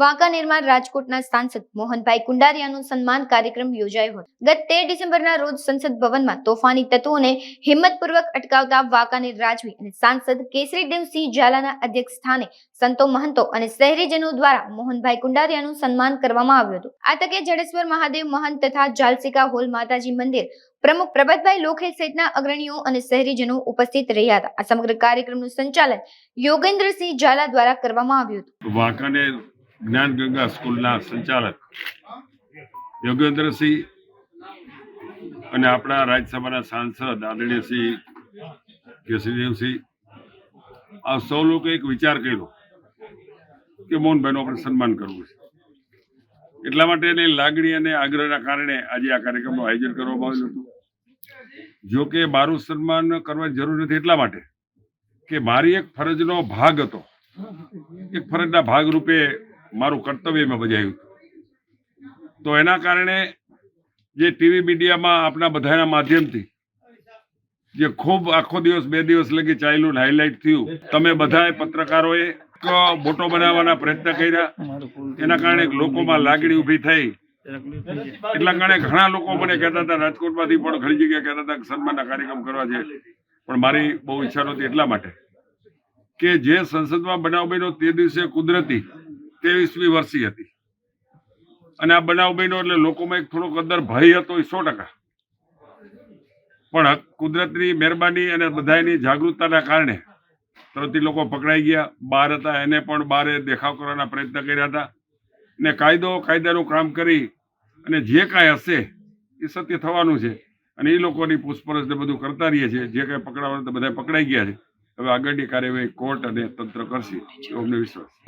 વાંકાનેરમાં રાજકોટના સાંસદ મોહનભાઈ કુંડારિયાનું સન્માન કાર્યક્રમ યોજાયો હતો. ગત તેર ડિસેમ્બરના રોજ સંસદ ભવનમાં તોફાની તત્વોને હિંમતપૂર્વક અટકાવતા વાંકાનેર રાજવી અને સાંસદ કેસરીદેવસિંહ ઝાલાના અધ્યક્ષ સ્થાને સંતો મહંતો અને શહેરીજનો દ્વારા મોહનભાઈ કુંડારિયાનું સન્માન કરવામાં આવ્યું હતું. આ તકે જડેશ્વર મહાદેવ મહંત તથા જાલસિકા હોલ માતાજી મંદિર પ્રમુખ પ્રભાતભાઈ લોખે સહિતના અગ્રણીઓ અને શહેરીજનો ઉપસ્થિત રહ્યા હતા. આ સમગ્ર કાર્યક્રમનું સંચાલન યોગેન્દ્રસિંહ ઝાલા દ્વારા કરવામાં આવ્યું હતું. વાંકાનેર જ્ઞાન ગંગા સ્કૂલના સંચાલક યોગેન્દ્રસિંહ અને આપણા રાજ્યસભાના સાંસદ આદરણીય શ્રી કેસરીદેવસિંહ. આ સૌ લોકો એક વિચાર કર્યો કે મોહનભાઈનું આપણે સન્માન કરવું છે. એટલા માટે એની લાગણી અને આગ્રહના કારણે આજે આ કાર્યક્રમનું આયોજન કરવામાં આવ્યું હતું. જો કે મારું સન્માન કરવાની જરૂર નથી એટલા માટે કે મારી એક ફરજનો ભાગ હતો. એક ફરજના ભાગરૂપે મારું કર્તવ્ય મેં બજાવ્યું તો એના કારણે જે ટીવી મીડિયામાં આપણા બધાના માધ્યમથી જે ખૂબ આખો દિવસ, બે દિવસ લગી ચાલ્યું હાઇલાઇટ થયું, તમે બધાએ પત્રકારોએ મોટો બનાવવાના પ્રયત્ન કર્યા. એના કારણે લોકોમાં લાગણી ઊભી થઈ. એટલા કારણે ઘણા લોકો મને કહેતા હતા, રાજકોટમાંથી પણ ઘણી જગ્યાએ કહેતા હતા સન્માનના કાર્યક્રમ કરવા છે. પણ મારી બહુ ઈચ્છા નહોતી એટલા માટે. કે જે સંસદમાં બનાવ બન્યો તે દિવસે કુદરતી ત્રેવીસમી વર્ષી હતી. અને આ બનાવ બન્યો એટલે લોકોમાં એક થોડોક અંદર ભય હતો એ સો ટકા. પણ કુદરતની મહેરબાની અને બધાની જાગૃતતાના કારણે તરત લોકો પકડાઈ ગયા. બહાર હતા, એને પણ બહાર દેખાવ કરવાના પ્રયત્ન કર્યા હતા. ને કાયદો, કાયદાનું કામ કરી અને જે કાંઈ હશે એ સત્ય થવાનું છે. અને એ લોકોની પૂછપરછ ને બધું કરતા રહીએ છીએ. જે કાંઈ પકડાવાનું બધા પકડાઈ ગયા છે. હવે આગળની કાર્યવાહી કોર્ટ અને તંત્ર કરશે. એવો વિશ્વાસ